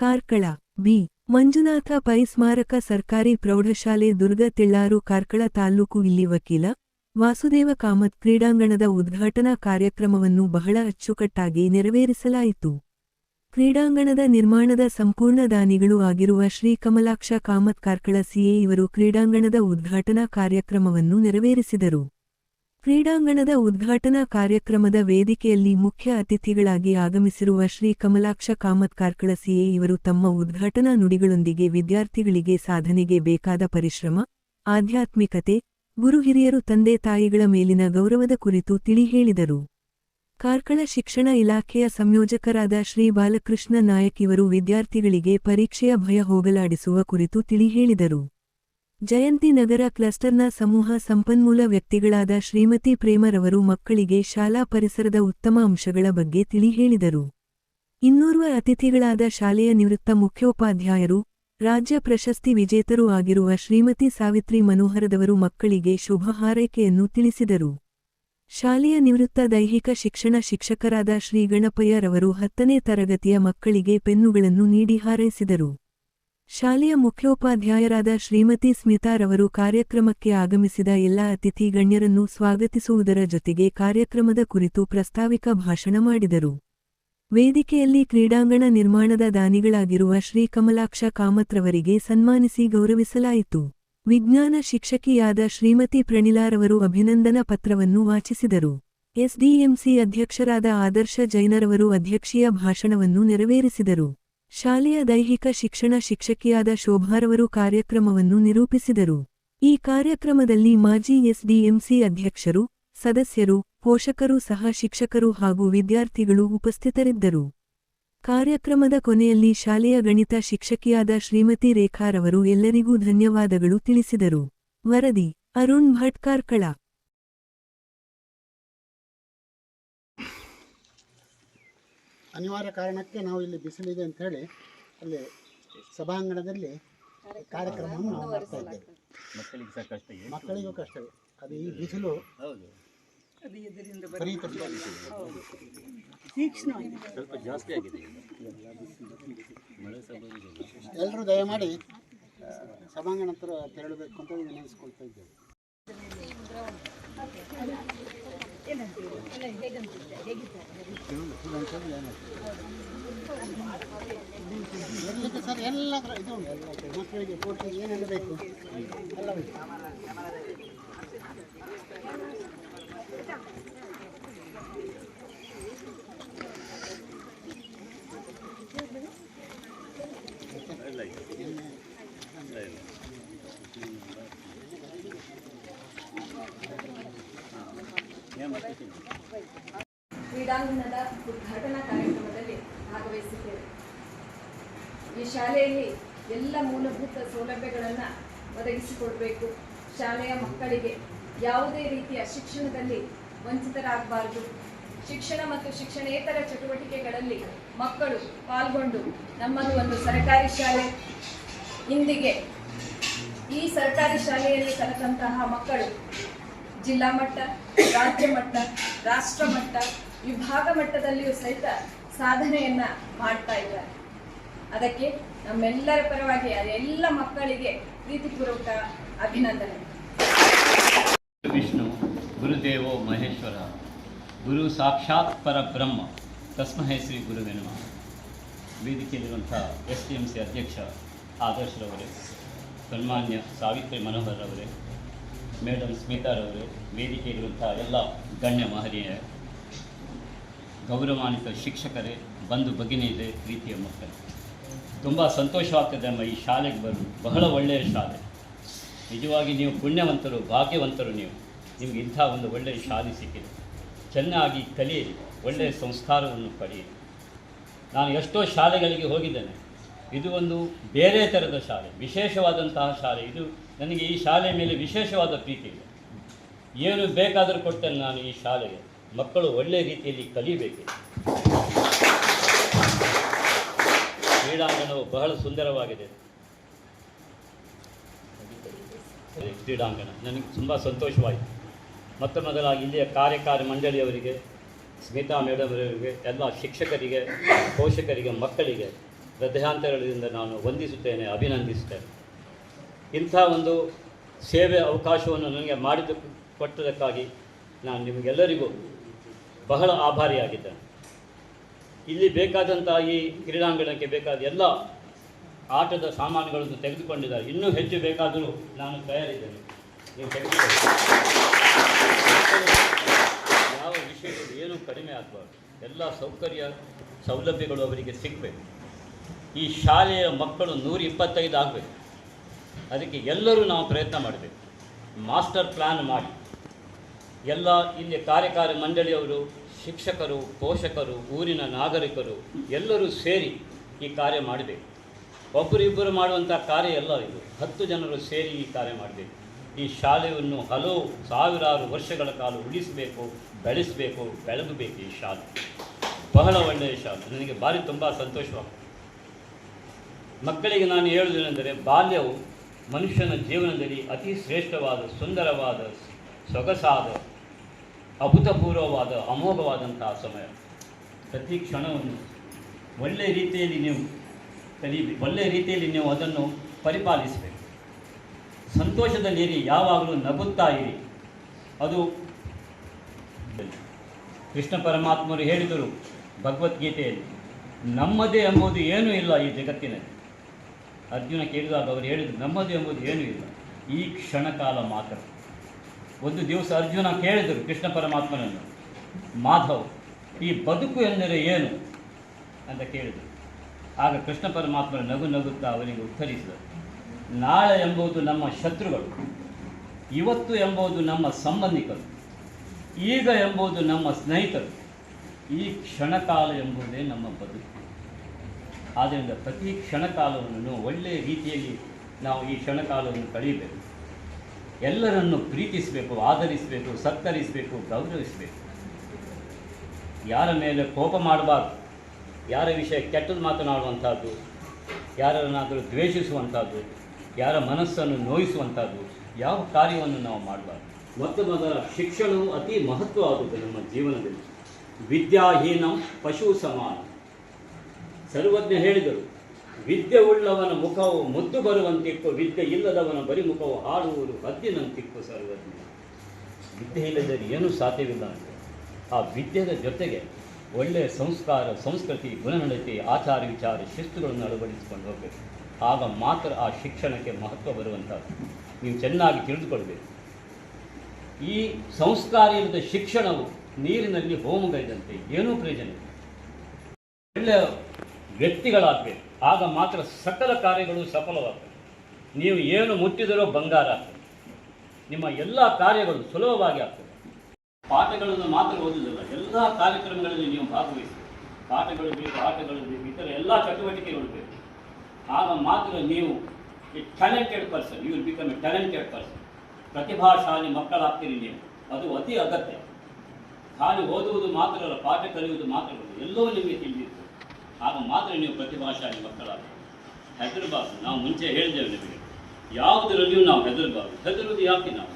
Karkala, B. Manjunatha pi ಸ್ಮಾರಕ ಸರ್ಕಾರಿ ಪ್ರೌಢಶಾಲೆ ದುರ್ಗ ತಿಳ್ಳಾರು ಕಾರ್ಕಳ ತಾಲ್ಲೂಕು ಇಲ್ಲಿ ವಕೀಲ, ವಾಸುದೇವ ಕಾಮತ್ ಕ್ರೀಡಾಂಗಣದ ಉದ್ಘಾಟನಾ ಕಾರ್ಯಕ್ರಮವನ್ನು ಬಹಳ ಅಚ್ಚುಕಟ್ಟಾಗಿ ನೆರವೇರಿಸಲಾಯಿತು. ಕ್ರೀಡಾಂಗಣದ ನಿರ್ಮಾಣದ ಸಂಪೂರ್ಣ ದಾನಿಗಳು ಆಗಿರುವ ಶ್ರೀ ಕಮಲಾಕ್ಷ ಕಾಮತ್ ಕಾರ್ಕಳ ಸಿಎ ಇವರು ಕ್ರೀಡಾಂಗಣದ ಉದ್ಘಾಟನಾ ಕಾರ್ಯಕ್ರಮವನ್ನು ನೆರವೇರಿಸಿದರು. ಕ್ರೀಡಾಂಗಣದ ಉದ್ಘಾಟನಾ ಕಾರ್ಯಕ್ರಮದ ವೇದಿಕೆಯಲ್ಲಿ ಮುಖ್ಯ ಅತಿಥಿಗಳಾಗಿ ಆಗಮಿಸಿರುವ ಶ್ರೀ ಕಮಲಾಕ್ಷ ಕಾಮತ್ ಕಾರ್ಕಳ ಸಿಎ ಇವರು ತಮ್ಮ ಉದ್ಘಾಟನಾ ನುಡಿಗಳೊಂದಿಗೆ ವಿದ್ಯಾರ್ಥಿಗಳಿಗೆ ಸಾಧನೆಗೆ ಬೇಕಾದ ಪರಿಶ್ರಮ, ಆಧ್ಯಾತ್ಮಿಕತೆ, ಗುರು ಹಿರಿಯರು, ತಂದೆ ತಾಯಿಗಳ ಮೇಲಿನ ಗೌರವದ ಕುರಿತು ತಿಳಿ ಹೇಳಿದರು. ಕಾರ್ಕಳ ಶಿಕ್ಷಣ ಇಲಾಖೆಯ ಸಂಯೋಜಕರಾದ ಶ್ರೀ ಬಾಲಕೃಷ್ಣ ನಾಯಕ್ ಇವರು ವಿದ್ಯಾರ್ಥಿಗಳಿಗೆ ಪರೀಕ್ಷೆಯ ಭಯ ಹೋಗಲಾಡಿಸುವ ಕುರಿತು ತಿಳಿ ಹೇಳಿದರು. ಜಯಂತಿ ನಗರ ಕ್ಲಸ್ಟರ್ನ ಸಮೂಹ ಸಂಪನ್ಮೂಲ ವ್ಯಕ್ತಿಗಳಾದ ಶ್ರೀಮತಿ ಪ್ರೇಮರವರು ಮಕ್ಕಳಿಗೆ ಶಾಲಾ ಪರಿಸರದ ಉತ್ತಮ ಅಂಶಗಳ ಬಗ್ಗೆ ತಿಳಿ ಹೇಳಿದರು. ಇನ್ನೋರ್ವ ಅತಿಥಿಗಳಾದ ಶಾಲೆಯ ನಿವೃತ್ತ ಮುಖ್ಯೋಪಾಧ್ಯಾಯರು, ರಾಜ್ಯ ಪ್ರಶಸ್ತಿ ವಿಜೇತರೂ ಆಗಿರುವ ಶ್ರೀಮತಿ ಸಾವಿತ್ರಿ ಮನೋಹರದವರು ಮಕ್ಕಳಿಗೆ ಶುಭ ಹಾರೈಕೆಯನ್ನು ತಿಳಿಸಿದರು. ಶಾಲೆಯ ನಿವೃತ್ತ ದೈಹಿಕ ಶಿಕ್ಷಣ ಶಿಕ್ಷಕರಾದ ಶ್ರೀ ಗಣಪಯ್ಯರವರು ಹತ್ತನೇ ತರಗತಿಯ ಮಕ್ಕಳಿಗೆ ಪೆನ್ನುಗಳನ್ನು ನೀಡಿ ಹಾರೈಸಿದರು. ಶಾಲೆಯ ಮುಖ್ಯೋಪಾಧ್ಯಾಯರಾದ ಶ್ರೀಮತಿ ಸ್ಮಿತಾರವರು ಕಾರ್ಯಕ್ರಮಕ್ಕೆ ಆಗಮಿಸಿದ ಎಲ್ಲ ಅತಿಥಿ ಗಣ್ಯರನ್ನು ಸ್ವಾಗತಿಸುವುದರ ಜೊತೆಗೆ ಕಾರ್ಯಕ್ರಮದ ಕುರಿತು ಪ್ರಸ್ತಾವಿಕ ಭಾಷಣ ಮಾಡಿದರು. ವೇದಿಕೆಯಲ್ಲಿ ಕ್ರೀಡಾಂಗಣ ನಿರ್ಮಾಣದ ದಾನಿಗಳಾಗಿರುವ ಶ್ರೀ ಕಮಲಾಕ್ಷ ಕಾಮತ್ರವರಿಗೆ ಸನ್ಮಾನಿಸಿ ಗೌರವಿಸಲಾಯಿತು. ವಿಜ್ಞಾನ ಶಿಕ್ಷಕಿಯಾದ ಶ್ರೀಮತಿ ಪ್ರಣಿಲಾರವರು ಅಭಿನಂದನಾ ಪತ್ರವನ್ನು ವಾಚಿಸಿದರು. ಎಸ್ಡಿಎಂಸಿ ಅಧ್ಯಕ್ಷರಾದ ಆದರ್ಶ ಜೈನರವರು ಅಧ್ಯಕ್ಷೀಯ ಭಾಷಣವನ್ನು ನೆರವೇರಿಸಿದರು. ಶಾಲೆಯ ದೈಹಿಕ ಶಿಕ್ಷಣ ಶಿಕ್ಷಕಿಯಾದ ಶೋಭಾರವರು ಕಾರ್ಯಕ್ರಮವನ್ನು ನಿರೂಪಿಸಿದರು. ಈ ಕಾರ್ಯಕ್ರಮದಲ್ಲಿ ಮಾಜಿ ಎಸ್ಡಿಎಂಸಿ ಅಧ್ಯಕ್ಷರು, ಸದಸ್ಯರು, ಪೋಷಕರು ಸಹ ಶಿಕ್ಷಕರು ಹಾಗೂ ವಿದ್ಯಾರ್ಥಿಗಳು ಉಪಸ್ಥಿತರಿದ್ದರು. ಕಾರ್ಯಕ್ರಮದ ಕೊನೆಯಲ್ಲಿ ಶಾಲೆಯ ಗಣಿತ ಶಿಕ್ಷಕಿಯಾದ ಶ್ರೀಮತಿ ರೇಖಾರವರು ಎಲ್ಲರಿಗೂ ಧನ್ಯವಾದಗಳು ತಿಳಿಸಿದರು. ವರದಿ, ಅರುಣ್ ಭಟ್ ಕಾರ್ಕಳ ಅನಿವಾರ್ಯ ಕಾರಣಕ್ಕೆ ನಾವು ಇಲ್ಲಿ ಬಿಸಿಲಿದೆ ಅಂತ ಹೇಳಿ ಅಲ್ಲಿ ಸಭಾಂಗಣದಲ್ಲಿ ಕಾರ್ಯಕ್ರಮವನ್ನು ನಾವು ಮಾಡ್ತಾ ಇದ್ದೇವೆ. ಮಕ್ಕಳಿಗೆ ಸಹ ಕಷ್ಟ ಇದೆ ಮಕ್ಕಳಿಗೂ ಕಷ್ಟವೇ ಅದು ಈ ಬಿಸಿಲು ಹೌದು. ಸ್ವಲ್ಪ ಜಾಸ್ತಿ ಆಗಿದೆ ಈಗ. ಮಳೆ ಸಹ ಬರುವುದಿಲ್ಲ ಎಲ್ಲರೂ ದಯಮಾಡಿ ಆ, ಸಭಾಂಗಣ ಹತ್ರ ತೆರಳಬೇಕು ಅಂತ ವಿನಂತಿಸ್ಕೊಳ್ತಾ ಇದ್ದೇವೆ. ಸರ್ ಎಲ್ಲ ತರ ಇದು ಉಂಟು ಎಲ್ಲ ಉಂಟು. ಮಕ್ಕಳಿಗೆ ಕೋಚಿಂಗ್ ಏನೆಲ್ಲ ಬೇಕು ಎಲ್ಲ ಉಂಟು ಎಲ್ಲ ಇದೆ ಎಲ್ಲ ಇದೆ ಹಾಂ ಏನು ಮಾಡ್ತಿದ್ದೀನಿ ಕ್ರೀಡಾಂಗಣದ ಉದ್ಘಾಟನಾ ಕಾರ್ಯಕ್ರಮದಲ್ಲಿ ಭಾಗವಹಿಸಿದ್ದೇವೆ. ಈ ಶಾಲೆಯಲ್ಲಿ ಎಲ್ಲ ಮೂಲಭೂತ ಸೌಲಭ್ಯಗಳನ್ನು ಒದಗಿಸಿಕೊಡಬೇಕು. ಶಾಲೆಯ ಮಕ್ಕಳಿಗೆ ಯಾವುದೇ ರೀತಿಯ ಶಿಕ್ಷಣದಲ್ಲಿ ವಂಚಿತರಾಗಬಾರದು. ಶಿಕ್ಷಣ ಮತ್ತು ಶಿಕ್ಷಣೇತರ ಚಟುವಟಿಕೆಗಳಲ್ಲಿ ಮಕ್ಕಳು ಪಾಲ್ಗೊಂಡು ನಮ್ಮದು ಒಂದು ಸರ್ಕಾರಿ ಶಾಲೆ. ಇಂದಿಗೆ ಈ ಸರ್ಕಾರಿ ಶಾಲೆಯಲ್ಲಿ ಕಲಿತಂತಹ ಮಕ್ಕಳು ಜಿಲ್ಲಾ ಮಟ್ಟ, ರಾಜ್ಯ ಮಟ್ಟ, ರಾಷ್ಟ್ರ ಮಟ್ಟ, ವಿಭಾಗ ಮಟ್ಟದಲ್ಲಿಯೂ ಸಹಿತ ಸಾಧನೆಯನ್ನ ಮಾಡ್ತಾ ಇದ್ದಾರೆ. ಅದಕ್ಕೆ ನಮ್ಮೆಲ್ಲರ ಪರವಾಗಿ ಎಲ್ಲ ಮಕ್ಕಳಿಗೆ ಪ್ರೀತಿಪೂರ್ವಕ ಅಭಿನಂದನೆ. ವಿಷ್ಣು, ಗುರುದೇವೋ ಮಹೇಶ್ವರ, ಗುರು ಸಾಕ್ಷಾತ್ ಪರಬ್ರಹ್ಮ ತಸ್ಮಹೇ ಶ್ರೀ ಗುರುವೆನು ವೇದಿಕೆಯಲ್ಲಿರುವಂಥ ಎಸ್ ಡಿ ಎಂ ಸಿ ಅಧ್ಯಕ್ಷ ಆದರ್ಶರವರೇ, ಸನ್ಮಾನ್ಯ ಸಾವಿತ್ರಿ ಮನೋಹರ್ ಅವರೇ ಮೇಡಮ್ ಸ್ಮಿತಾರವರು ವೇದಿಕೆ ಇರುವಂಥ ಎಲ್ಲ ಗಣ್ಯ ಮಹನೀಯ ಗೌರವಾನ್ವಿತ ಶಿಕ್ಷಕರೇ, ಬಂಧು ಭಗಿನಿಯರೇ ಪ್ರೀತಿಯ ಮಕ್ಕಳು. ತುಂಬ ಸಂತೋಷವಾಗ್ತದೆ ಅಮ್ಮ ಈ ಶಾಲೆಗೆ ಬರು ಬಹಳ ಒಳ್ಳೆಯ ಶಾಲೆ. ನಿಜವಾಗಿ ನೀವು ಪುಣ್ಯವಂತರು, ಭಾಗ್ಯವಂತರು ನೀವು. ನಿಮ್ಗೆ ಇಂಥ ಒಂದು ಒಳ್ಳೆಯ ಶಾಲೆ ಸಿಕ್ಕಿದೆ. ಚೆನ್ನಾಗಿ ಕಲಿಯಿರಿ, ಒಳ್ಳೆಯ ಸಂಸ್ಕಾರವನ್ನು ಪಡೆಯಿರಿ. ನಾನು ಎಷ್ಟೋ ಶಾಲೆಗಳಿಗೆ ಹೋಗಿದ್ದೇನೆ. ಇದು ಒಂದು ಬೇರೆ ಥರದ ಶಾಲೆ, ವಿಶೇಷವಾದಂತಹ ಶಾಲೆ. ಇದು ನನಗೆ ಈ ಶಾಲೆ ಮೇಲೆ ವಿಶೇಷವಾದ ಪ್ರೀತಿ ಇದೆ. ಏನು ಬೇಕಾದರೂ ಕೊಡ್ತೇನೆ ನಾನು ಈ ಶಾಲೆಗೆ. ಮಕ್ಕಳು ಒಳ್ಳೆಯ ರೀತಿಯಲ್ಲಿ ಕಲಿಬೇಕು. ಕ್ರೀಡಾಂಗಣವು ಬಹಳ ಸುಂದರವಾಗಿದೆ. ಕ್ರೀಡಾಂಗಣ. ನನಗೆ ತುಂಬ ಸಂತೋಷವಾಯಿತು. ಮೊತ್ತ ಮೊದಲಾಗಿ ಇಲ್ಲಿಯ ಕಾರ್ಯಕಾರಿ ಮಂಡಳಿಯವರಿಗೆ, ಸ್ಮಿತಾ ಮೇಡಮ್ ಅವರಿಗೆ, ಎಲ್ಲ ಶಿಕ್ಷಕರಿಗೆ, ಪೋಷಕರಿಗೆ, ಮಕ್ಕಳಿಗೆ ಹೃದಯಾಂತರದಿಂದ ನಾನು ವಂದಿಸುತ್ತೇನೆ, ಅಭಿನಂದಿಸುತ್ತೇನೆ. ಇಂಥ ಒಂದು ಸೇವೆ ಅವಕಾಶವನ್ನು ನನಗೆ ಮಾಡಿದ ಕೊಟ್ಟದಕ್ಕಾಗಿ ನಾನು ನಿಮಗೆಲ್ಲರಿಗೂ ಬಹಳ ಆಭಾರಿಯಾಗಿದ್ದೇನೆ. ಇಲ್ಲಿ ಬೇಕಾದಂಥ ಈ ಕ್ರೀಡಾಂಗಣಕ್ಕೆ ಬೇಕಾದ ಎಲ್ಲ ಆಟದ ಸಾಮಾನುಗಳನ್ನು ತೆಗೆದುಕೊಂಡಿದ್ದಾರೆ. ಇನ್ನೂ ಹೆಚ್ಚು ಬೇಕಾದರೂ ನಾನು ತಯಾರಿದ್ದೇನೆ. ನೀವು ತೆಗೆದುಕೊಳ್ಳಿ. ಯಾವ ವಿಷಯಗಳು ಏನೂ ಕಡಿಮೆ ಆಗಬಾರ್ದು. ಎಲ್ಲ ಸೌಕರ್ಯ ಸೌಲಭ್ಯಗಳು ಅವರಿಗೆ ಸಿಗಬೇಕು. ಈ ಶಾಲೆಯ ಮಕ್ಕಳು ನೂರ ಇಪ್ಪತ್ತೈದು ಆಗಬೇಕು. ಅದಕ್ಕೆ ಎಲ್ಲರೂ ನಾವು ಪ್ರಯತ್ನ ಮಾಡಬೇಕು. ಮಾಸ್ಟರ್ ಪ್ಲ್ಯಾನ್ ಮಾಡಿ. ಎಲ್ಲ ಇಲ್ಲಿ ಕಾರ್ಯಕಾರಿ ಮಂಡಳಿಯವರು, ಶಿಕ್ಷಕರು, ಪೋಷಕರು, ಊರಿನ ನಾಗರಿಕರು ಎಲ್ಲರೂ ಸೇರಿ ಈ ಕಾರ್ಯ ಮಾಡಬೇಕು. ಒಬ್ಬರಿಬ್ಬರು ಮಾಡುವಂಥ ಕಾರ್ಯ ಎಲ್ಲ ಇದು. ಹತ್ತು ಜನರು ಸೇರಿ ಈ ಕಾರ್ಯ ಮಾಡಬೇಕು. ಈ ಶಾಲೆಯನ್ನು ಹಲವು ಸಾವಿರಾರು ವರ್ಷಗಳ ಕಾಲ ಉಳಿಸಬೇಕು, ಬೆಳೆಸಬೇಕು ಬೆಳಗಬೇಕು ಈ ಶಾಲೆ. ಬಹಳ ಒಳ್ಳೆಯ ಶಾಲೆ. ನನಗೆ ಭಾರಿ ತುಂಬ ಸಂತೋಷವಾಗ್ತದೆ. ಮಕ್ಕಳಿಗೆ ನಾನು ಹೇಳುವುದೇನೆಂದರೆ ಬಾಲ್ಯವು ಮನುಷ್ಯನ ಜೀವನದಲ್ಲಿ ಅತಿ ಶ್ರೇಷ್ಠವಾದ, ಸುಂದರವಾದ, ಸೊಗಸಾದ, ಅಭೂತಪೂರ್ವವಾದ, ಅಮೋಘವಾದಂತಹ ಸಮಯ. ಪ್ರತಿ ಕ್ಷಣವನ್ನು ಒಳ್ಳೆಯ ರೀತಿಯಲ್ಲಿ ನೀವು ಕಲಿಬೇಕು ಒಳ್ಳೆಯ ರೀತಿಯಲ್ಲಿ ನೀವು ಅದನ್ನು ಪರಿಪಾಲಿಸಬೇಕು. ಸಂತೋಷದಲ್ಲಿರಿ ಯಾವಾಗಲೂ ನಗುತ್ತಾ ಇರಿ. ಅದು ಕೃಷ್ಣ ಪರಮಾತ್ಮರು ಹೇಳಿದರು ಭಗವದ್ಗೀತೆಯಲ್ಲಿ. ನಮ್ಮದೇ ಎಂಬುದು ಏನೂ ಇಲ್ಲ ಈ ಜಗತ್ತಿನಲ್ಲಿ. ಅರ್ಜುನ ಕೇಳಿದಾಗ ಅವರು ಹೇಳಿದರು, ನಮ್ಮದು ಎಂಬುದು ಏನೂ ಇಲ್ಲ. ಈ ಕ್ಷಣಕಾಲ ಮಾತ್ರ. ಒಂದು ದಿವಸ ಅರ್ಜುನ ಕೇಳಿದರು ಕೃಷ್ಣ ಪರಮಾತ್ಮನನ್ನು, ಮಾಧವ್, ಈ ಬದುಕು ಎಂದರೆ ಏನು? ಅಂತ ಕೇಳಿದರು. ಆಗ ಕೃಷ್ಣ ಪರಮಾತ್ಮನ ನಗು ನಗುತ್ತಾ ಅವನಿಗೆ ಉತ್ತರಿಸಿದರು ನಾಳೆ ಎಂಬುದು ನಮ್ಮ ಶತ್ರುಗಳು, ಇವತ್ತು ಎಂಬುದು ನಮ್ಮ ಸಂಬಂಧಿಕರು, ಈಗ ಎಂಬುದು ನಮ್ಮ ಸ್ನೇಹಿತರು, ಈ ಕ್ಷಣಕಾಲ ಎಂಬುದೇ ನಮ್ಮ ಬದುಕು. ಆದ್ದರಿಂದ ಪ್ರತಿ ಕ್ಷಣಕಾಲವನ್ನು ಒಳ್ಳೆಯ ರೀತಿಯಲ್ಲಿ ನಾವು ಈ ಕ್ಷಣಕಾಲವನ್ನು ಕಳೆಯಬೇಕು. ಎಲ್ಲರನ್ನು ಪ್ರೀತಿಸಬೇಕು, ಆಧರಿಸಬೇಕು, ಸತ್ಕರಿಸಬೇಕು, ಗೌರವಿಸಬೇಕು. ಯಾರ ಮೇಲೆ ಕೋಪ ಮಾಡಬಾರ್ದು, ಯಾರ ವಿಷಯ ಕೆಟ್ಟದ್ದು ಮಾತನಾಡುವಂಥದ್ದು, ಯಾರನ್ನಾದರೂ ದ್ವೇಷಿಸುವಂಥದ್ದು, ಯಾರ ಮನಸ್ಸನ್ನು ನೋಯಿಸುವಂಥದ್ದು, ಯಾವ ಕಾರ್ಯವನ್ನು ನಾವು ಮಾಡಬಾರ್ದು. ಮೊತ್ತ ಮೊದಲ ಶಿಕ್ಷಣವು ಅತಿ ಮಹತ್ವವಾದದ್ದು ನಮ್ಮ ಜೀವನದಲ್ಲಿ. ವಿದ್ಯಾಹೀನಂ ಪಶು ಸಮಾನ. ಸರ್ವಜ್ಞ ಹೇಳಿದರು ವಿದ್ಯೆ ಉಳ್ಳವನ ಮುಖವು ಮುದ್ದು ಬರುವಂತಿಕ್ಕು ವಿದ್ಯೆ ಇಲ್ಲದವನ ಬರಿ ಮುಖವು ಹಾಡುವುದು ಹದ್ದಿನಂತಿಕ್ಕು ಸರ್ವಜ್ಞ. ವಿದ್ಯೆ ಇಲ್ಲದರೆ ಏನೂ ಸಾಧ್ಯವಿಲ್ಲ ಅಂತ. ಆ ವಿದ್ಯೆಯ ಜೊತೆಗೆ ಒಳ್ಳೆಯ ಸಂಸ್ಕಾರ, ಸಂಸ್ಕೃತಿ, ಗುಣನಡತೆ, ಆಚಾರ ವಿಚಾರ, ಶಿಸ್ತುಗಳನ್ನು ಅಳವಡಿಸಿಕೊಂಡು ಹೋಗಬೇಕು. ಆಗ ಮಾತ್ರ ಆ ಶಿಕ್ಷಣಕ್ಕೆ ಮಹತ್ವ ಬರುವಂಥದ್ದು. ನೀವು ಚೆನ್ನಾಗಿ ತಿಳಿದುಕೊಳ್ಬೇಕು. ಈ ಸಂಸ್ಕಾರ ಇಲ್ಲದ ಶಿಕ್ಷಣವು ನೀರಿನಲ್ಲಿ ಹೋಮಗೈದಂತೆ ಏನೂ ಪ್ರಯೋಜನ ಒಳ್ಳೆಯ ವ್ಯಕ್ತಿಗಳಾಗಬೇಕು ಆಗ ಮಾತ್ರ ಸಕಲ ಕಾರ್ಯಗಳು ಸಫಲವಾಗ್ತವೆ. ನೀವು ಏನು ಮುಟ್ಟಿದರೂ ಬಂಗಾರ ಆಗ್ತದೆ. ನಿಮ್ಮ ಎಲ್ಲ ಕಾರ್ಯಗಳು ಸುಲಭವಾಗಿ ಆಗ್ತದೆ. ಪಾಠಗಳನ್ನು ಮಾತ್ರ ಓದುವುದಿಲ್ಲ ಎಲ್ಲ ಕಾರ್ಯಕ್ರಮಗಳಲ್ಲಿ ನೀವು ಭಾಗವಹಿಸಿ. ಪಾಠಗಳು ಬೇಕು, ಆಟಗಳು ಬೇಕು ಇತರ ಎಲ್ಲ ಚಟುವಟಿಕೆಗಳು ಬೇಕು. ಆಗ ಮಾತ್ರ ನೀವು a talented person you will become a talented person ಪ್ರತಿಭಾಶಾಲಿ ಮಕ್ಕಳಾಗ್ತೀರಿ ನೀವು. ಅದು ಅತಿ ಅಗತ್ಯ. ಖಾಲಿ ಓದುವುದು ಮಾತ್ರ ಅಲ್ಲ, ಪಾಠ ಕಲಿಯುವುದು ಮಾತ್ರ ಎಲ್ಲವೂ ನಿಮಗೆ ತಿಳಿದಿತ್ತು ಆಗ ಮಾತ್ರ ನೀವು ಪ್ರತಿಭಾಶಾಲಿ ಮಕ್ಕಳಾದ ಹೆದರಬಾರ್ದು. ನಾವು ಮುಂಚೆ ಹೇಳಿದ್ದೇವೆ ನಿಮಗೆ. ಯಾವುದರಲ್ಲಿಯೂ ನಾವು ಹೆದರಬಾರ್ದು. ಹೆದರುವುದು ಯಾಕೆ ನಾವು?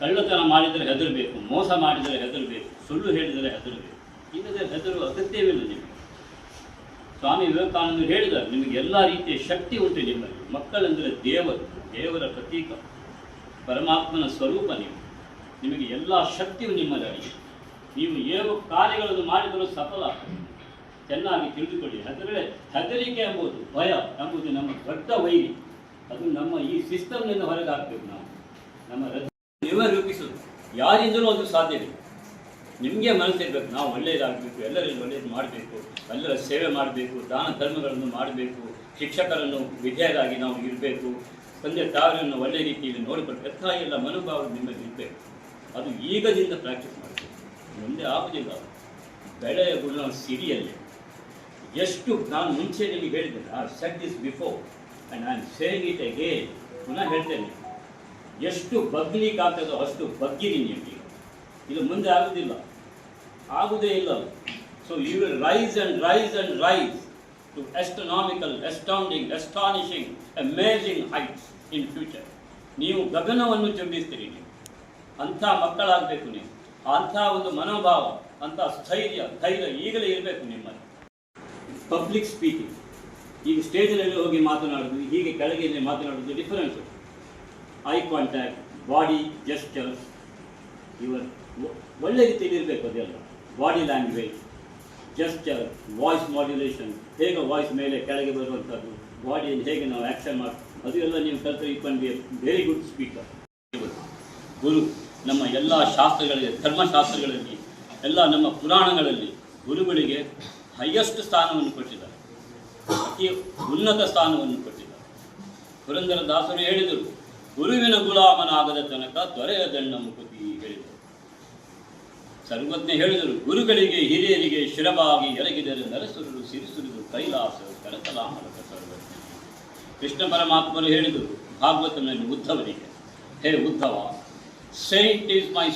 ಕಳ್ಳತನ ಮಾಡಿದರೆ ಹೆದರಬೇಕು, ಮೋಸ ಮಾಡಿದರೆ ಹೆದರಬೇಕು, ಸುಳ್ಳು ಹೇಳಿದರೆ ಹೆದರಬೇಕು. ಇಲ್ಲದೆ ಹೆದರುವ ಅಗತ್ಯವಿಲ್ಲ ನಿಮಗೆ. ಸ್ವಾಮಿ ವಿವೇಕಾನಂದರು ಹೇಳಿದ್ದಾರೆ, ನಿಮಗೆ ಎಲ್ಲ ರೀತಿಯ ಶಕ್ತಿ ಉಂಟು ನಿಮ್ಮಲ್ಲಿ. ಮಕ್ಕಳೆಂದರೆ ದೇವರು, ದೇವರ ಪ್ರತೀಕ. ಪರಮಾತ್ಮನ ಸ್ವರೂಪ ನೀವು. ನಿಮಗೆ ಎಲ್ಲ ಶಕ್ತಿಯು ನಿಮ್ಮಲ್ಲಿ ನೀವು ಏನು ಕಾರ್ಯಗಳನ್ನು ಮಾಡಿದರೂ ಸಫಲ. ಚೆನ್ನಾಗಿ ತಿಳಿದುಕೊಳ್ಳಿ. ಅದರಲ್ಲಿ ಹೆದರಿಕೆ ಎಂಬುದು ಭಯ ಎಂಬುದು ನಮ್ಮ ದೊಡ್ಡ ವೈರಿ. ಅದು ನಮ್ಮ ಈ ಸಿಸ್ಟಮ್ನಿಂದ ಹೊರಗೆ ಹಾಕಬೇಕು ನಾವು. ನಮ್ಮ ನೀವೇ ರೂಪಿಸೋದು ಯಾರಿಂದಲೂ ಅದು ಸಾಧ್ಯವಿಲ್ಲ ನಿಮಗೆ ಮನಸ್ಸಿರ್ಬೇಕು. ನಾವು ಒಳ್ಳೆಯದಾಗಬೇಕು ಎಲ್ಲರಿಗೂ ಒಳ್ಳೆಯದು ಮಾಡಬೇಕು, ಎಲ್ಲರ ಸೇವೆ ಮಾಡಬೇಕು, ದಾನ ಧರ್ಮಗಳನ್ನು ಮಾಡಬೇಕು, ಶಿಕ್ಷಕರನ್ನು ವಿಧೇಯರಾಗಿ ನಾವು ಇರಬೇಕು. ತಂದೆ ತಾಯಿಯನ್ನು ಒಳ್ಳೆಯ ರೀತಿಯಲ್ಲಿ ನೋಡಿಕೊಂಡು ಎತ್ತ ಎಲ್ಲ ಮನೋಭಾವ ನಿಮ್ಮಲ್ಲಿ ಇರಬೇಕು. ಅದು ಈಗದಿಂದ ಪ್ರಾಕ್ಟೀಸ್ ಮಾಡಬೇಕು. ಮುಂದೆ ಆಗುದಿಲ್ಲ. ಬೆಳೆಯ ಗುಣ ಸಿರಿಯಲ್ಲಿ. ಎಷ್ಟು ನಾನು ಮುಂಚೆ ನಿಮಗೆ ಹೇಳಿದ್ದೇನೆ I said this before and I am saying it again ಪುನಃ ಹೇಳ್ತೇನೆ. ಎಷ್ಟು ಬಗ್ಲಿಕ್ಕಾಗ್ತದೋ ಅಷ್ಟು ಬಗ್ಗಿರಿ ನಿಮಗೆ. ಇದು ಮುಂದೆ ಆಗುವುದಿಲ್ಲ ಆಗುವುದೇ ಇಲ್ಲ so you will rise and rise and rise to astronomical astounding astonishing amazing heights in future ನೀವು ಗಗನವನ್ನು ಚುಂಬಿಸ್ತೀರಿ ನೀವು. ಅಂಥ ಮಕ್ಕಳಾಗಬೇಕು ನೀವು. ಅಂಥ ಒಂದು ಮನೋಭಾವ, ಅಂಥ ಸ್ಥೈರ್ಯ, ಧೈರ್ಯ ಈಗಲೇ ಇರಬೇಕು ನಿಮ್ಮಲ್ಲಿ. ಪಬ್ಲಿಕ್ ಸ್ಪೀಕಿಂಗ್ ಈಗ ಸ್ಟೇಜಿನಲ್ಲಿ ಹೋಗಿ ಮಾತನಾಡೋದು, ಹೀಗೆ ಕೆಳಗೆ ಮಾತನಾಡೋದು difference eye contact body gestures ಇವರ್ ಒಳ್ಳೆ ರೀತಿಯಲ್ಲಿ ಇರಬೇಕು ಅದೆಲ್ಲ. Body language gesture voice modulation ಹೇಗೆ ವಾಯ್ಸ್ ಮೇಲೆ ಕೆಳಗೆ ಬರುವಂಥದ್ದು ಬಾಡಿಯಲ್ಲಿ ಹೇಗೆ ನಾವು ಆ್ಯಕ್ಷನ್ ಮಾಡಿ, ಅದು ಎಲ್ಲ ನೀವು ಕಲ್ತರೆ ಈ can be very good speaker ಗುರು, ನಮ್ಮ ಎಲ್ಲ ಶಾಸ್ತ್ರಗಳಲ್ಲಿ, ಧರ್ಮಶಾಸ್ತ್ರಗಳಲ್ಲಿ, ಎಲ್ಲ ನಮ್ಮ ಪುರಾಣಗಳಲ್ಲಿ ಗುರುಗಳಿಗೆ ಹೈಯೆಸ್ಟ್ ಸ್ಥಾನವನ್ನು ಕೊಟ್ಟಿದ್ದಾರೆ. ಅತಿ ಉನ್ನತ ಸ್ಥಾನವನ್ನು ಕೊಟ್ಟಿದ್ದಾರೆ. ಪುರಂದರ ದಾಸರು ಹೇಳಿದರು, ಗುರುವಿನ ಗುಲಾಮನಾಗದ ತನಕ ದೊರೆಯ ದಣ್ಣ ಮುಕುತಿ ಹೇಳಿದರು. ಸರ್ವಜ್ಞ ಹೇಳಿದರು, ಗುರುಗಳಿಗೆ ಹಿರಿಯರಿಗೆ ಶಿರವಾಗಿ ಎರಗಿದರೆ ನರಸುರರು ಸಿರಿಸುರಿದು ಕೈಲಾಸ ಕರತಲಾಮಲಕ ಸರ್ವಜ್ಞ. ಕೃಷ್ಣ ಪರಮಾತ್ಮರು ಹೇಳಿದರು, ಭಾಗವತನಲ್ಲಿ ಉದ್ಧವನಿಗೆ, ಹೇ Uddhava saint is my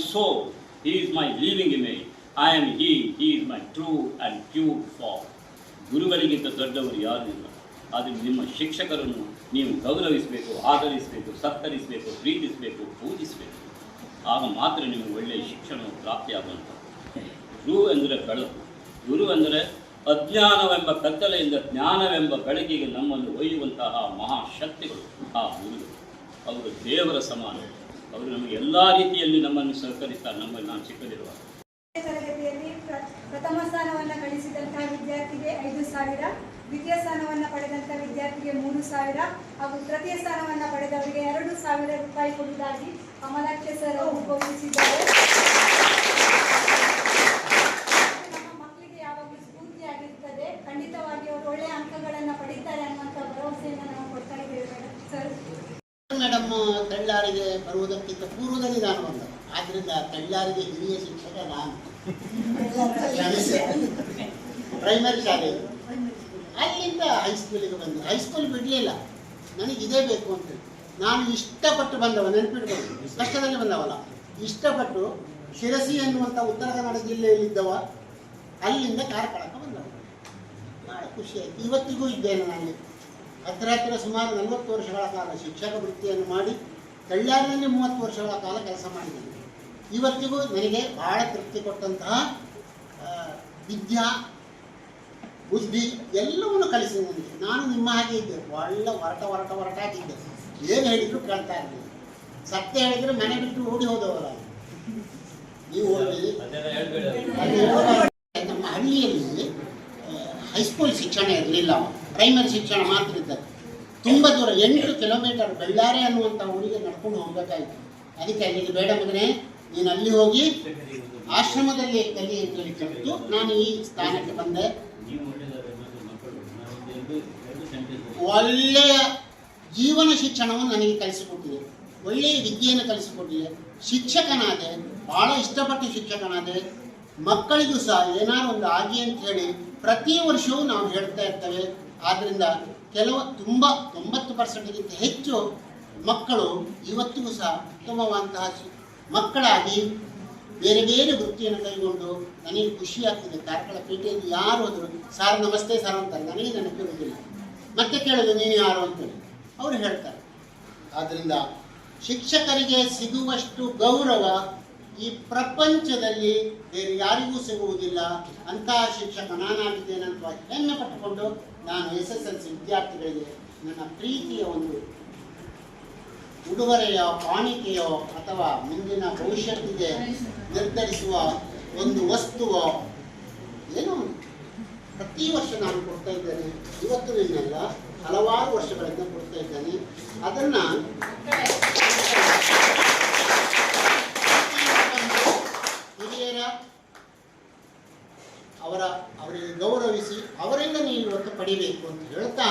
he is my living image I am he he is my true and pure for ಗುರುಗಳಿಗಿಂತ ದೊಡ್ಡವರು ಯಾರು ಇಲ್ಲ. ಆದರೆ ನಿಮ್ಮ ಶಿಕ್ಷಕರನ್ನು ನೀವು ಗೌರವಿಸಬೇಕು, ಆದರಿಸಬೇಕು ಸತ್ತರಿಸಬೇಕು ಪ್ರೀತಿಸಬೇಕು, ಪೂಜಿಸಬೇಕು. ಆಗ ಮಾತ್ರ ನಿಮಗೆ ಒಳ್ಳೆಯ ಶಿಕ್ಷಣವು ಪ್ರಾಪ್ತಿಯಾಗುವಂಥ ಗುರು ಎಂದರೆ ಬೆಳಕು. ಗುರು ಎಂದರೆ ಅಜ್ಞಾನವೆಂಬ ಕತ್ತಲೆಯಿಂದ ಜ್ಞಾನವೆಂಬ ಬೆಳಕಿಗೆ ನಮ್ಮನ್ನು ಒಯ್ಯುವಂತಹ ಮಹಾಶಕ್ತಿಗಳು ಆ ಗುರುಗಳು ಅವರು ದೇವರ ಸಮಾನ. ಅವರು ನಮಗೆ ಎಲ್ಲ ರೀತಿಯಲ್ಲಿ ನಮ್ಮನ್ನು ಸಹಕರಿಸ್ತಾರೆ. ನಮ್ಮಲ್ಲಿ ನಾನು ಚಿಕ್ಕದಿರುವಾಗ. ತರಗತಿಯಲ್ಲಿ ಪ್ರ- ಪ್ರಥಮ ಸ್ಥಾನವನ್ನು ಗಳಿಸಿದಂತಹ ವಿದ್ಯಾರ್ಥಿಗೆ ಐದು ಸಾವಿರ, ದ್ವಿತೀಯ ಸ್ಥಾನವನ್ನು ಪಡೆದಂತಹ ವಿದ್ಯಾರ್ಥಿಗೆ ಮೂರು ಸಾವಿರ ಹಾಗೂ ತೃತೀಯ ಸ್ಥಾನವನ್ನು ಪಡೆದವರಿಗೆ ಎರಡು ಸಾವಿರ ರೂಪಾಯಿ ಕೊಡುವುದಾಗಿ ಅಮಲಾಕ್ಷ ಸರ್ ಅವರು ನಮ್ಮ ಮಕ್ಕಳಿಗೆ ಯಾವಾಗಲೂ ಸ್ಫೂರ್ತಿಯಾಗಿರ್ತದೆ ಖಂಡಿತವಾಗಿ ಅವರು ಒಳ್ಳೆಯ ಅಂಕಗಳನ್ನು ಪಡೀತಾರೆ ಅನ್ನುವಂಥ ಭರವಸೆಯನ್ನು ನಾವು ಕೊಡ್ತಾ ಇದ್ದೇವೆ ಸರ್. ಮೇಡಮ್ ತಳ್ಳಾರಿಗೆ ಬರುವುದಕ್ಕಿಂತ ಪೂರ್ವದಲ್ಲಿ ನಾನು ಬಂದ ಆದ್ರಿಂದ ತಳ್ಳಾರಿಗೆ ಹಿರಿಯ ಶಿಕ್ಷಕ ನಾನು. ಪ್ರೈಮರಿ ಶಾಲೆ. ಅಲ್ಲಿಂದ ಹೈಸ್ಕೂಲಿಗೆ ಬಂದೆ. ಹೈಸ್ಕೂಲ್ ಬಿಡಲಿಲ್ಲ ನನಗೆ ಇದೇ ಬೇಕು ಅಂತ. ನಾನು ಇಷ್ಟಪಟ್ಟು ಬಂದವ ನೆನಪಿಟ್ಕೊಂಡು ಕಷ್ಟದಲ್ಲಿ ಬಂದವಲ್ಲ. ಇಷ್ಟಪಟ್ಟು ಶಿರಸಿ ಎನ್ನುವಂಥ ಉತ್ತರ ಕನ್ನಡ ಜಿಲ್ಲೆಯಲ್ಲಿದ್ದವ, ಅಲ್ಲಿಂದ ಕಾರ್ಕಳಕ್ಕೆ ಬಂದವ. ಭಾಳ ಖುಷಿ ಆಯ್ತು. ಇವತ್ತಿಗೂ ಇದ್ದೇನೆ ನಾನು. ಹತ್ತಿರ ಹತ್ತಿರ ಸುಮಾರು ನಲವತ್ತು ವರ್ಷಗಳ ಕಾಲ ಶಿಕ್ಷಕ ವೃತ್ತಿಯನ್ನು ಮಾಡಿ ಕಳ್ಳಾರಿನಲ್ಲಿ ಮೂವತ್ತು ವರ್ಷಗಳ ಕಾಲ ಕೆಲಸ ಮಾಡಿದ್ದೇನೆ. ಇವತ್ತಿಗೂ ನನಗೆ ಬಹಳ ತೃಪ್ತಿ ಕೊಟ್ಟಂತಹ ವಿದ್ಯಾ, ಬುದ್ಧಿ ಎಲ್ಲವನ್ನು ಕಲಿಸಿ ನನಗೆ. ನಾನು ನಿಮ್ಮ ಹಾಗೆ ಇದ್ದೆ. ಒಳ್ಳೆ ಹೊರಟ ಹೊರಟ ಹೊರಟಾಗಿದ್ದೆ ಏನು ಹೇಳಿದ್ರು ಕೇಳ್ತಾ ಇರಲಿಲ್ಲ ಸತ್ಯ ಹೇಳಿದ್ರೆ ಮನೆ ಬಿಟ್ಟು ಓಡಿ ಹೋದವರ ನೀವು ನಮ್ಮ ಹಳ್ಳಿಯಲ್ಲಿ ಹೈಸ್ಕೂಲ್ ಶಿಕ್ಷಣ ಇರಲಿಲ್ಲ. ಪ್ರೈಮರಿ ಶಿಕ್ಷಣ ಮಾತ್ರ ಇದ್ದದ್ದು ತುಂಬ ದೂರ ಎಂಟು ಕಿಲೋಮೀಟರ್ ಬಳ್ಳಾರಿ ಅನ್ನುವಂಥ ಊರಿಗೆ ನಡ್ಕೊಂಡು ಹೋಗ್ಬೇಕಾಯ್ತು. ಅದಕ್ಕೆ ಅಲ್ಲಿಗೆ ಬೇಡ ಮಗನೇ. ನೀನು ಅಲ್ಲಿ ಹೋಗಿ ಆಶ್ರಮದಲ್ಲಿ ಕಲಿ ಅಂತೇಳಿ ಕಲಿತು ನಾನು ಈ ಸ್ಥಾನಕ್ಕೆ ಬಂದೆ. ಒಳ್ಳೆಯ ಜೀವನ ಶಿಕ್ಷಣವನ್ನು ನನಗೆ ಕಲಿಸಿಕೊಟ್ಟಿದೆ. ಒಳ್ಳೆಯ ವಿದ್ಯೆಯನ್ನು ಕಲಿಸಿಕೊಟ್ಟಿದೆ. ಶಿಕ್ಷಕನಾದೆ ಭಾಳ ಇಷ್ಟಪಟ್ಟು ಶಿಕ್ಷಕನಾದೆ. ಮಕ್ಕಳಿಗೂ ಸಹ ಏನಾರು ಒಂದು ಆಗಿ ಅಂತ ಹೇಳಿ ಪ್ರತಿ ವರ್ಷವೂ ನಾವು ಹೇಳ್ತಾ ಇರ್ತೇವೆ. ಆದ್ದರಿಂದ ಕೆಲವು ತುಂಬ ತೊಂಬತ್ತು ಪರ್ಸೆಂಟ್ಗಿಂತ ಹೆಚ್ಚು ಮಕ್ಕಳು ಇವತ್ತಿಗೂ ಸಹ ಉತ್ತಮವಾದಂತಹ ಮಕ್ಕಳಾಗಿ ಬೇರೆ ಬೇರೆ ವೃತ್ತಿಯನ್ನು ಕೈಗೊಂಡು ನನಗೆ ಖುಷಿ ಆಗ್ತದೆ ಕಾರ್ಕಳ ಪೇಟೆಯಲ್ಲಿ ಯಾರು ಹೋದರು, ಸಾರ್ ನಮಸ್ತೆ ಸರ್ ಅಂತಾರೆ ನನಗೆ ನೆನಪಿರುವುದಿಲ್ಲ ಮತ್ತೆ ಕೇಳೋದು, ನೀನು ಯಾರು? ಅಂತೇಳಿ. ಅವರು ಹೇಳ್ತಾರೆ. ಆದ್ದರಿಂದ ಶಿಕ್ಷಕರಿಗೆ ಸಿಗುವಷ್ಟು ಗೌರವ ಈ ಪ್ರಪಂಚದಲ್ಲಿ ಬೇರೆ ಯಾರಿಗೂ ಸಿಗುವುದಿಲ್ಲ. ಅಂತಹ ಶಿಕ್ಷಕ ನಾನಾಗಿದ್ದೇನೆ ಅಂತ ಹೆಮ್ಮೆ ಪಟ್ಟುಕೊಂಡು ನಾನು ಎಸ್ ಎಸ್ ಎಲ್ ಸಿ ವಿದ್ಯಾರ್ಥಿಗಳಿಗೆ ನನ್ನ ಪ್ರೀತಿಯ ಒಂದು ಉಡುಗೊರೆಯೋ ಕಾಣಿಕೆಯೋ ಅಥವಾ ಮುಂದಿನ ಭವಿಷ್ಯತ್ತಿಗೆ ನಿರ್ಧರಿಸುವ ಒಂದು ವಸ್ತುವೋ? ಏನೋ ಪ್ರತಿ ವರ್ಷ ನಾನು ಕೊಡ್ತಾ ಇದ್ದೇನೆ. ಇವತ್ತು ನಿನ್ನೆಲ್ಲ, ಹಲವಾರು ವರ್ಷಗಳಿಂದ ಕೊಡ್ತಾ ಇದ್ದೇನೆ. ಅದನ್ನ ಹಿರಿಯರ, ಅವರ, ಅವರಿಗೆ ಗೌರವಿಸಿ, ಅವರಿಂದ ನೀವು ಇವತ್ತು ಪಡಿಬೇಕು ಅಂತ ಹೇಳ್ತಾ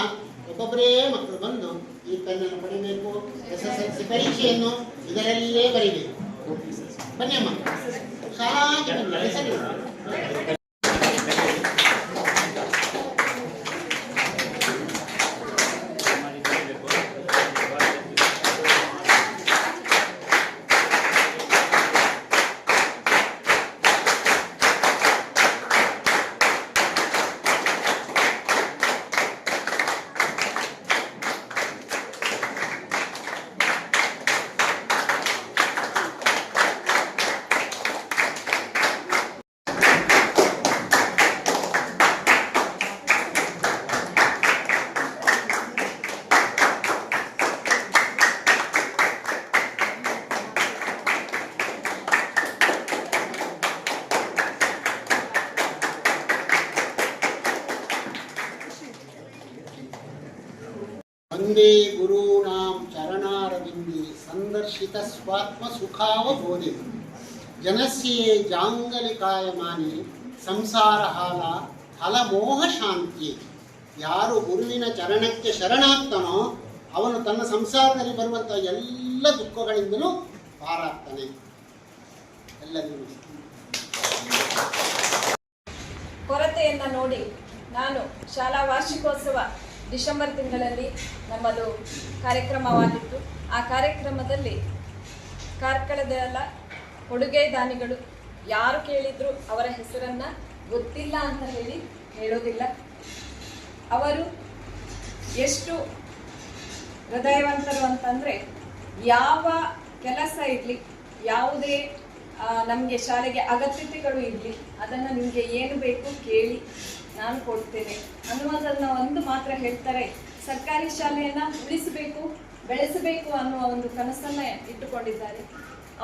ಒಬ್ಬೊಬ್ಬರೇ ಮಕ್ಕಳು ಬಂದು ಈ ಪೆನ್ನನ್ನು ಪಡಿಬೇಕು ಎಸ್ ಎಸ್ ಎಲ್ ಸಿ ಪರೀಕ್ಷೆಯನ್ನು ಇದರಲ್ಲೇ ಬರೀಬೇಕು. ಬನ್ನಿ ಅಮ್ಮ. ಸಾಲಾಗಿ ವಂದೇ ಗುರುಣಾಂ ಚರಣಾರವಿಂದೇ ಸಂದರ್ಶಿತ ಸ್ವಾತ್ಮ ಸುಖಾವಬೋಧಿ ಜನಸ್ಯೇ ಜಾಂಗಲಿಕಾಯಮಾನಿ ಸಂಸಾರ ಹಾಲ ಹಲಮೋಹ ಶಾಂತಿ ಯಾರು ಗುರುವಿನ ಚರಣಕ್ಕೆ ಶರಣಾಗ್ತಾನೋ ಅವನು ತನ್ನ ಸಂಸಾರದಲ್ಲಿ ಬರುವಂಥ ಎಲ್ಲ ದುಃಖಗಳಿಂದಲೂ ಪಾರಾಗ್ತಾನೆ. ಎಲ್ಲರಿಗೂ. ಕೊರತೆಯನ್ನು ನೋಡಿ, ನಾನು ಶಾಲಾ ವಾರ್ಷಿಕೋತ್ಸವ ಡಿಸೆಂಬರ್ ತಿಂಗಳಲ್ಲಿ ನಮ್ಮದು ಕಾರ್ಯಕ್ರಮವಾಗಿತ್ತು. ಆ ಕಾರ್ಯಕ್ರಮದಲ್ಲಿ ಕಾರ್ಕಳದ ಕೊಡುಗೆ ದಾನಿಗಳು ಯಾರು ಕೇಳಿದ್ರು ಅವರ ಹೆಸರನ್ನು ಗೊತ್ತಿಲ್ಲ ಅಂತ ಹೇಳಿ ಹೇಳೋದಿಲ್ಲ. ಅವರು ಎಷ್ಟು ಹೃದಯವಂತರು ಅಂತಂದರೆ ಯಾವ ಕೆಲಸ ಇರಲಿ, ಯಾವುದೇ ನಮಗೆ ಶಾಲೆಗೆ ಅಗತ್ಯತೆಗಳು ಇರಲಿ, ಅದನ್ನು ನಿಮಗೆ ಏನು ಬೇಕು ಕೇಳಿ ನಾನು ಕೊಡ್ತೇನೆ. ಅನ್ನುವುದನ್ನು ಒಂದು ಮಾತ್ರ ಹೇಳ್ತಾರೆ, ಸರ್ಕಾರಿ ಶಾಲೆಯನ್ನು ಉಳಿಸಬೇಕು, ಬೆಳೆಸಬೇಕು ಅನ್ನುವ ಒಂದು ಕನಸನ್ನು ಇಟ್ಟುಕೊಂಡಿದ್ದಾರೆ.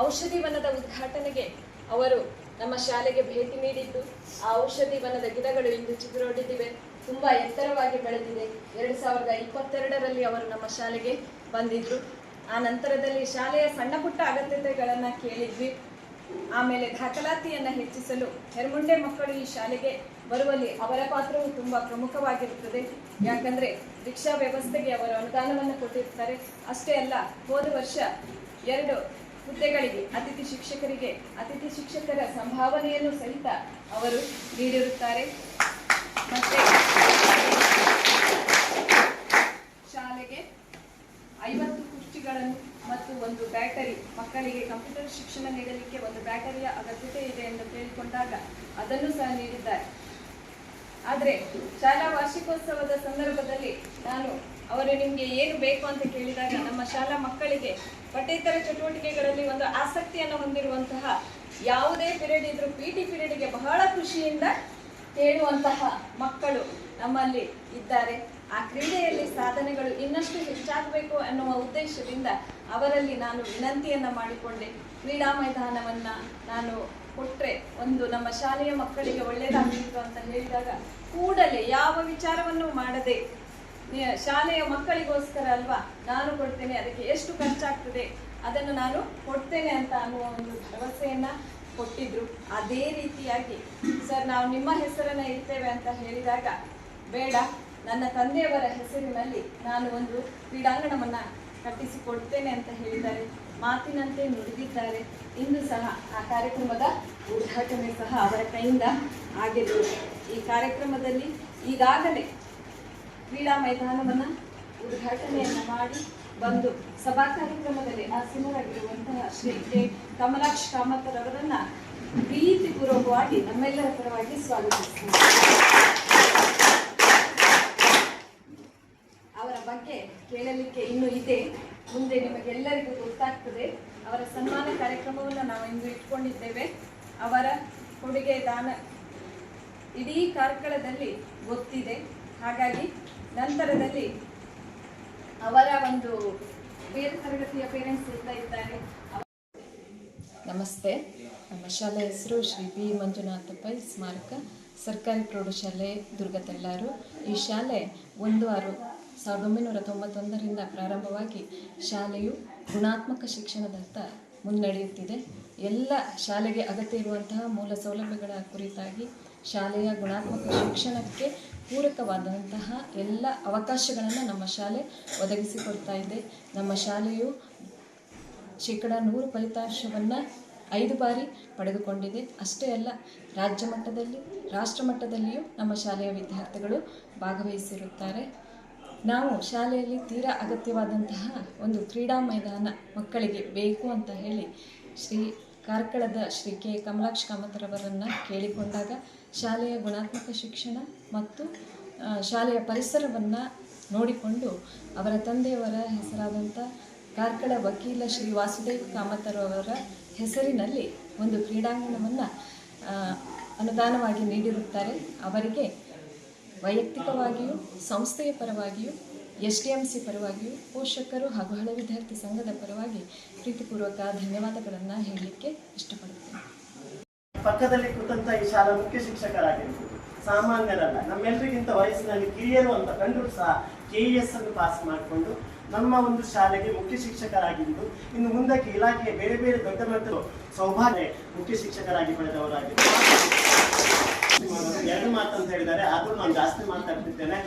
ಔಷಧಿ ವನದ ಉದ್ಘಾಟನೆಗೆ ಅವರು ನಮ್ಮ ಶಾಲೆಗೆ ಭೇಟಿ ನೀಡಿದ್ದು, ಆ ಔಷಧಿ ವನದ ಗಿಡಗಳು ಇಂದು ಚಿಗುರೊಡೆದಿವೆ, ತುಂಬ ಎತ್ತರವಾಗಿ ಬೆಳೆದಿದೆ. ಎರಡು ಸಾವಿರದ ಇಪ್ಪತ್ತೆರಡರಲ್ಲಿ ಅವರು ನಮ್ಮ ಶಾಲೆಗೆ ಬಂದಿದ್ದರು ಆ ನಂತರದಲ್ಲಿ ಶಾಲೆಯ ಸಣ್ಣ ಪುಟ್ಟ ಅಗತ್ಯತೆಗಳನ್ನು ಕೇಳಿದ್ವಿ. ಆಮೇಲೆ ದಾಖಲಾತಿಯನ್ನು ಹೆಚ್ಚಿಸಲು ಹೆರ್ಮುಂಡೆ ಮಕ್ಕಳು ಈ ಶಾಲೆಗೆ ಬರುವಲ್ಲಿ ಅವರ ಪಾತ್ರವು ತುಂಬ ಪ್ರಮುಖವಾಗಿರುತ್ತದೆ. ಯಾಕಂದರೆ ರಿಕ್ಷಾ ವ್ಯವಸ್ಥೆಗೆ ಅವರು ಅನುದಾನವನ್ನು ಕೊಟ್ಟಿರ್ತಾರೆ. ಅಷ್ಟೇ ಅಲ್ಲ, ಹೋದ ವರ್ಷ ಎರಡು ಹುದ್ದೆಗಳಿಗೆ ಅತಿಥಿ ಶಿಕ್ಷಕರಿಗೆ ಅತಿಥಿ ಶಿಕ್ಷಕರ ಸಂಭಾವನೆಯನ್ನು ಸಹಿತ ಅವರು ನೀಡಿರುತ್ತಾರೆ. ಮತ್ತೆ ಶಾಲೆಗೆ ಐವತ್ತು ಕುರ್ಚಿಗಳನ್ನು ಮತ್ತು ಒಂದು ಬ್ಯಾಟರಿ ಮಕ್ಕಳಿಗೆ ಕಂಪ್ಯೂಟರ್ ಶಿಕ್ಷಣ ನೀಡಲಿಕ್ಕೆ ಒಂದು ಬ್ಯಾಟರಿಯ ಅಗತ್ಯತೆ ಇದೆ ಎಂದು ಕೇಳಿಕೊಂಡಾಗ ಅದನ್ನು ಸಹ ನೀಡಿದ್ದಾರೆ. ಆದರೆ ಶಾಲಾ ವಾರ್ಷಿಕೋತ್ಸವದ ಸಂದರ್ಭದಲ್ಲಿ ನಾನು, ಅವರು ನಿಮಗೆ ಏನು ಬೇಕು ಅಂತ ಕೇಳಿದಾಗ ನಮ್ಮ ಶಾಲಾ ಮಕ್ಕಳಿಗೆ ಪಠ್ಯೇತರ ಚಟುವಟಿಕೆಗಳಲ್ಲಿ ಒಂದು ಆಸಕ್ತಿಯನ್ನು ಹೊಂದಿರುವಂತಹ ಯಾವುದೇ ಪಿರಿಯಡ್ ಇದ್ರೂ ಪಿ ಟಿ ಪಿರಿಯಡ್ಗೆ ಬಹಳ ಖುಷಿಯಿಂದ ಕೇಳುವಂತಹ ಮಕ್ಕಳು ನಮ್ಮಲ್ಲಿ ಇದ್ದಾರೆ. ಆ ಕ್ರೀಡೆಯಲ್ಲಿ ಸಾಧನೆಗಳು ಇನ್ನಷ್ಟು ಹೆಚ್ಚಾಗಬೇಕು ಅನ್ನುವ ಉದ್ದೇಶದಿಂದ ಅವರಲ್ಲಿ ನಾನು ವಿನಂತಿಯನ್ನು ಮಾಡಿಕೊಂಡೆ. ಕ್ರೀಡಾ ಮೈದಾನವನ್ನು ನಾನು ಕೊಟ್ಟರೆ ಒಂದು ನಮ್ಮ ಶಾಲೆಯ ಮಕ್ಕಳಿಗೆ ಒಳ್ಳೆಯದಾಗಬೇಕು ಅಂತ ಹೇಳಿದಾಗ ಕೂಡಲೇ ಯಾವ ವಿಚಾರವನ್ನು ಮಾಡದೆ ಶಾಲೆಯ ಮಕ್ಕಳಿಗೋಸ್ಕರ ಅಲ್ವಾ ನಾನು ಕೊಡ್ತೇನೆ, ಅದಕ್ಕೆ ಎಷ್ಟು ಖರ್ಚಾಗ್ತದೆ, ಅದನ್ನು ನಾನು ಕೊಡ್ತೇನೆ ಅಂತ ಅನ್ನುವ ಒಂದು ಭರವಸೆಯನ್ನ ಕೊಟ್ಟಿದ್ರು. ಅದೇ ರೀತಿಯಾಗಿ ಸರ್, ನಾವು ನಿಮ್ಮ ಹೆಸರನ್ನ ಇರ್ತೇವೆ ಅಂತ ಹೇಳಿದಾಗ, ಬೇಡ ನನ್ನ ತಂದೆಯವರ ಹೆಸರಿನಲ್ಲಿ ನಾನು ಒಂದು ಕ್ರೀಡಾಂಗಣವನ್ನ ಕಟ್ಟಿಸಿಕೊಡ್ತೇನೆ ಅಂತ ಹೇಳಿದ್ದಾರೆ. ಮಾತಿನಂತೆ ನುಡಿದಿದ್ದಾರೆ. ಇಂದು ಸಹ ಆ ಕಾರ್ಯಕ್ರಮದ ಉದ್ಘಾಟನೆ ಸಹ ಅವರ ಕೈಯಿಂದ ಆಗಿದ್ದು, ಈ ಕಾರ್ಯಕ್ರಮದಲ್ಲಿ ಈಗಾಗಲೇ ಕ್ರೀಡಾ ಮೈದಾನವನ್ನು ಉದ್ಘಾಟನೆಯನ್ನು ಮಾಡಿ ಬಂದು ಸಭಾ ಕಾರ್ಯಕ್ರಮದಲ್ಲಿ ಆಸೀನರಾಗಿರುವಂತಹ ಶ್ರೀ ಕೆ. ಕಮಲಾಕ್ಷ್ ಕಾಮತರವರನ್ನ ಪ್ರೀತಿಪೂರ್ವಕವಾಗಿ ನಮ್ಮೆಲ್ಲರ ಪರವಾಗಿ ಸ್ವಾಗತಿಸ್ತೀನಿ ಅವರ ಬಗ್ಗೆ ಕೇಳಲಿಕ್ಕೆ ಇನ್ನೂ ಇದೆ. ಮುಂದೆ ನಿಮಗೆಲ್ಲರಿಗೂ ಗೊತ್ತಾಗ್ತದೆ. ಅವರ ಸನ್ಮಾನ ಕಾರ್ಯಕ್ರಮವನ್ನು ನಾವು ಇಂದು ಇಟ್ಕೊಂಡಿದ್ದೇವೆ. ಅವರ ಕೊಡುಗೆ ದಾನ ಇಡೀ ಕಾರ್ಕಳದಲ್ಲಿ ಗೊತ್ತಿದೆ. ಹಾಗಾಗಿ ನಂತರದಲ್ಲಿ ಅವರ ಒಂದು ಬೇರೆ ತರಗತಿಯ ಪೇರೆಂಟ್ಸ್ ಇರ್ತಾ ಇದ್ದಾರೆ. ನಮಸ್ತೆ. ನಮ್ಮ ಶಾಲೆ ಹೆಸರು ಶ್ರೀ ಬಿ ಮಂಜುನಾಥ ಪೈ ಸ್ಮಾರಕ ಸರ್ಕಾರಿ ಪ್ರೌಢಶಾಲೆ ದುರ್ಗದಲ್ಲಾರು ಈ ಶಾಲೆ ಒಂದು ಆರು ಸಾವಿರದ ಒಂಬೈನೂರ ತೊಂಬತ್ತೊಂದರಿಂದ ಪ್ರಾರಂಭವಾಗಿ ಶಾಲೆಯು ಗುಣಾತ್ಮಕ ಶಿಕ್ಷಣದತ್ತ ಮುನ್ನಡೆಯುತ್ತಿದೆ. ಎಲ್ಲ ಶಾಲೆಗೆ ಅಗತ್ಯ ಇರುವಂತಹ ಮೂಲ ಸೌಲಭ್ಯಗಳ ಕುರಿತಾಗಿ ಶಾಲೆಯ ಗುಣಾತ್ಮಕ ಶಿಕ್ಷಣಕ್ಕೆ ಪೂರಕವಾದಂತಹ ಎಲ್ಲ ಅವಕಾಶಗಳನ್ನು ನಮ್ಮ ಶಾಲೆ ಒದಗಿಸಿಕೊಡ್ತಾ ಇದೆ. ನಮ್ಮ ಶಾಲೆಯು ಶೇಕಡ ನೂರು ಫಲಿತಾಂಶವನ್ನು ಐದು ಬಾರಿ ಪಡೆದುಕೊಂಡಿದೆ. ಅಷ್ಟೇ ಅಲ್ಲ, ರಾಜ್ಯ ಮಟ್ಟದಲ್ಲಿ, ರಾಷ್ಟ್ರ ಮಟ್ಟದಲ್ಲಿಯೂ ನಮ್ಮ ಶಾಲೆಯ ವಿದ್ಯಾರ್ಥಿಗಳು ಭಾಗವಹಿಸಿರುತ್ತಾರೆ. ನಾವು ಶಾಲೆಯಲ್ಲಿ ತೀರಾ ಅಗತ್ಯವಾದಂತಹ ಒಂದು ಕ್ರೀಡಾ ಮೈದಾನ ಮಕ್ಕಳಿಗೆ ಬೇಕು ಅಂತ ಹೇಳಿ ಶ್ರೀ ಕಾರ್ಕಳದ ಶ್ರೀ ಕೆ. ಕಮಲಾಕ್ಷ ಕಾಮತರವರನ್ನು ಕೇಳಿಕೊಂಡಾಗ ಶಾಲೆಯ ಗುಣಾತ್ಮಕ ಶಿಕ್ಷಣ ಮತ್ತು ಶಾಲೆಯ ಪರಿಸರವನ್ನು ನೋಡಿಕೊಂಡು ಅವರ ತಂದೆಯವರ ಹೆಸರಾದಂಥ ಕಾರ್ಕಳ ವಕೀಲ ಶ್ರೀ ವಾಸುದೇವ್ ಕಾಮತರವರ ಹೆಸರಿನಲ್ಲಿ ಒಂದು ಕ್ರೀಡಾಂಗಣವನ್ನು ಅನುದಾನವಾಗಿ ನೀಡಿರುತ್ತಾರೆ. ಅವರಿಗೆ ವೈಯಕ್ತಿಕವಾಗಿಯೂ, ಸಂಸ್ಥೆಯ ಪರವಾಗಿಯೂ, ಎಸ್ ಡಿ ಎಂ ಸಿ ಪರವಾಗಿಯೂ, ಪೋಷಕರು ಹಾಗೂ ಹಳೆ ವಿದ್ಯಾರ್ಥಿ ಸಂಘದ ಪರವಾಗಿ ಪ್ರೀತಿಪೂರ್ವಕ ಧನ್ಯವಾದಗಳನ್ನು ಹೇಳಲಿಕ್ಕೆ ಇಷ್ಟಪಡುತ್ತೇನೆ. ಪಕ್ಕದಲ್ಲಿ ಕೂತಂತ ಈ ಶಾಲಾ ಮುಖ್ಯ ಶಿಕ್ಷಕರಾಗಿರ್ಬೋದು, ಸಾಮಾನ್ಯರಲ್ಲ ನಮ್ಮೆಲ್ಲರಿಗಿಂತ ವಯಸ್ಸಿನಲ್ಲಿ ಕಿರಿಯರು ಅಂತ ಕಂಡು ಸಹ ಕೆ ಎಸ್ ಅನ್ನು ಪಾಸ್ ಮಾಡಿಕೊಂಡು ನಮ್ಮ ಒಂದು ಶಾಲೆಗೆ ಮುಖ್ಯ ಶಿಕ್ಷಕರಾಗಿದ್ದು, ಇನ್ನು ಮುಂದಕ್ಕೆ ಇಲಾಖೆಯ ಬೇರೆ ಬೇರೆ ದೊಡ್ಡ ಮಟ್ಟದ ಸೌಭಾಗ್ಯ ಮುಖ್ಯ ಶಿಕ್ಷಕರಾಗಿ ಬೆಳೆದವರಾಗಿದ್ದು ಎರಡು ಮಾತು ಅಂತ ಹೇಳಿದ್ದಾರೆ, ಆದ್ರೂ ನಾನು ಜಾಸ್ತಿ ಮಾತಾಡ್ತಿದ್ದೇನೆ.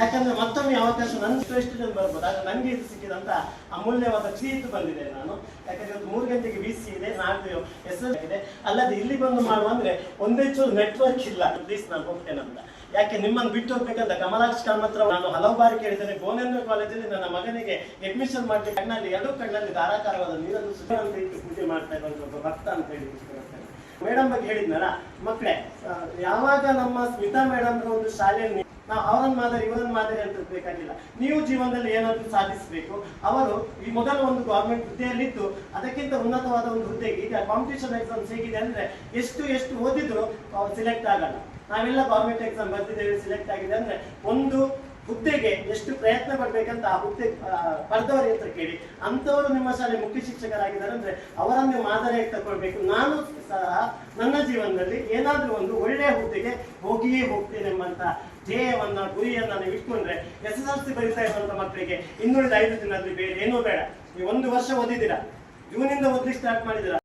ಯಾಕಂದ್ರೆ ಮತ್ತೊಮ್ಮೆ ಅವಕಾಶ ನನ್ನ ಜನ ಬರ್ಬೋದು, ಆದ್ರೆ ನನಗೆ ಇದು ಸಿಕ್ಕಿದಂತ ಅಮೂಲ್ಯವಾದ ಸೀಟ್ ಬಂದಿದೆ ನಾನು. ಯಾಕಂದ್ರೆ ಮೂರು ಗಂಟೆಗೆ ಬಿ ಸಿ ಇದೆ, ನಾಡ್ದು ಎಸ್ ಎಲ್ ಇದೆ ಅಲ್ಲದೆ ಇಲ್ಲಿ ಬಂದು ಮಾಡುವಂದ್ರೆ ಒಂದೇ ಚೂರು ನೆಟ್ವರ್ಕ್ ಇಲ್ಲ. ಪ್ಲೀಸ್ ನಾನು ಹೋಗ್ತೇನೆ ಅಂತ. ಯಾಕೆ ನಿಮ್ಮನ್ನು ಬಿಟ್ಟು ಹೋಗ್ಬೇಕಂತ ಕಮಲಾಕ್ಷ್ ಕಾಮತ್ರ ನಾನು ಹಲವು ಬಾರಿ ಕೇಳಿದ್ದೇನೆ. ಗೋನೇಂದ್ರ ಕಾಲೇಜಲ್ಲಿ ನನ್ನ ಮಗನಿಗೆ ಅಡ್ಮಿಷನ್ ಮಾಡಿ ಕಣ್ಣಲ್ಲಿ, ಎರಡು ಕಣ್ಣಲ್ಲಿ ಧಾರಾಕಾರವಾದ ನೀರನ್ನು ಸುಧಾರಣೆ ಪೂಜೆ ಮಾಡ್ತಾ ಇರುವಂತ ಒಬ್ಬ ಭಕ್ತ ಅಂತ ಹೇಳಿ ಮೇಡಮ್ ಬಗ್ಗೆ ಹೇಳಿದ್ನಲ್ಲ ಮಕ್ಕಳೇ ಯಾವಾಗ ನಮ್ಮ ಸ್ಮಿತಾ ಮೇಡಮ್ ಒಂದು ಶಾಲೆಯಲ್ಲಿ ನಾವು ಅವರನ್ನ ಮಾದರಿ ಇವರನ್ನ ಮಾದರಿ ಅಂತ ಬೇಕಾಗಿಲ್ಲ. ನೀವು ಜೀವನದಲ್ಲಿ ಏನಾದರೂ ಸಾಧಿಸಬೇಕು. ಅವರು ಈ ಮೊದಲು ಒಂದು ಗೌರ್ಮೆಂಟ್ ಹುದ್ದೆಯಲ್ಲಿದ್ದು, ಅದಕ್ಕಿಂತ ಉನ್ನತವಾದ ಒಂದು ಹುದ್ದೆಗೆ ಈಗ ಕಾಂಪಿಟೇಷನ್ ಎಕ್ಸಾಮ್ಸ್ ಹೇಗಿದೆ ಅಂದ್ರೆ ಎಷ್ಟು ಎಷ್ಟು ಓದಿದ್ರು ಸಿಲೆಕ್ಟ್ ಆಗಲ್ಲ. ನಾವೆಲ್ಲ ಗೌರ್ಮೆಂಟ್ ಎಕ್ಸಾಮ್ ಬರ್ತಿದ್ದೇವೆ ಸಿಲೆಕ್ಟ್ ಆಗಿದೆ ಅಂದ್ರೆ ಒಂದು ಹುದ್ದೆಗೆ ಎಷ್ಟು ಪ್ರಯತ್ನ ಪಡ್ಬೇಕಂತ ಆ ಹುದ್ದೆ ಪಡೆದವರ ಹತ್ರ ಕೇಳಿ. ಅಂತವರು ನಿಮ್ಮ ಶಾಲೆ ಮುಖ್ಯ ಶಿಕ್ಷಕರಾಗಿದ್ದಾರೆ ಅಂದ್ರೆ ಅವರನ್ನು ಮಾದರಿಯಾಗಿ ತಗೊಳ್ಬೇಕು ನಾನು ಸಹ ನನ್ನ ಜೀವನದಲ್ಲಿ ಏನಾದ್ರೂ ಒಂದು ಒಳ್ಳೆಯ ಹುದ್ದೆಗೆ ಹೋಗಿಯೇ ಹೋಗ್ತೇನೆ ಎಂಬಂತ ಧ್ಯೇಯವನ್ನ, ಗುರಿಯನ್ನ ನೀವು ಇಟ್ಕೊಂಡ್ರೆ ಎಸ್ ಎಸ್ ಎಲ್ ಸಿ ಬರೀತಾ ಇರುವಂತ ಮಕ್ಕಳಿಗೆ ಇನ್ನುಳಿದ ಐದು ದಿನದಲ್ಲಿ ಬೇರೆ ಏನೂ ಬೇಡ. ನೀವು ಒಂದು ವರ್ಷ ಓದಿದ್ದೀರಾ? ಜೂನಿಂದ ಓದ್ಲಿಕ್ಕೆ ಸ್ಟಾರ್ಟ್ ಮಾಡಿದ್ದೀರಾ?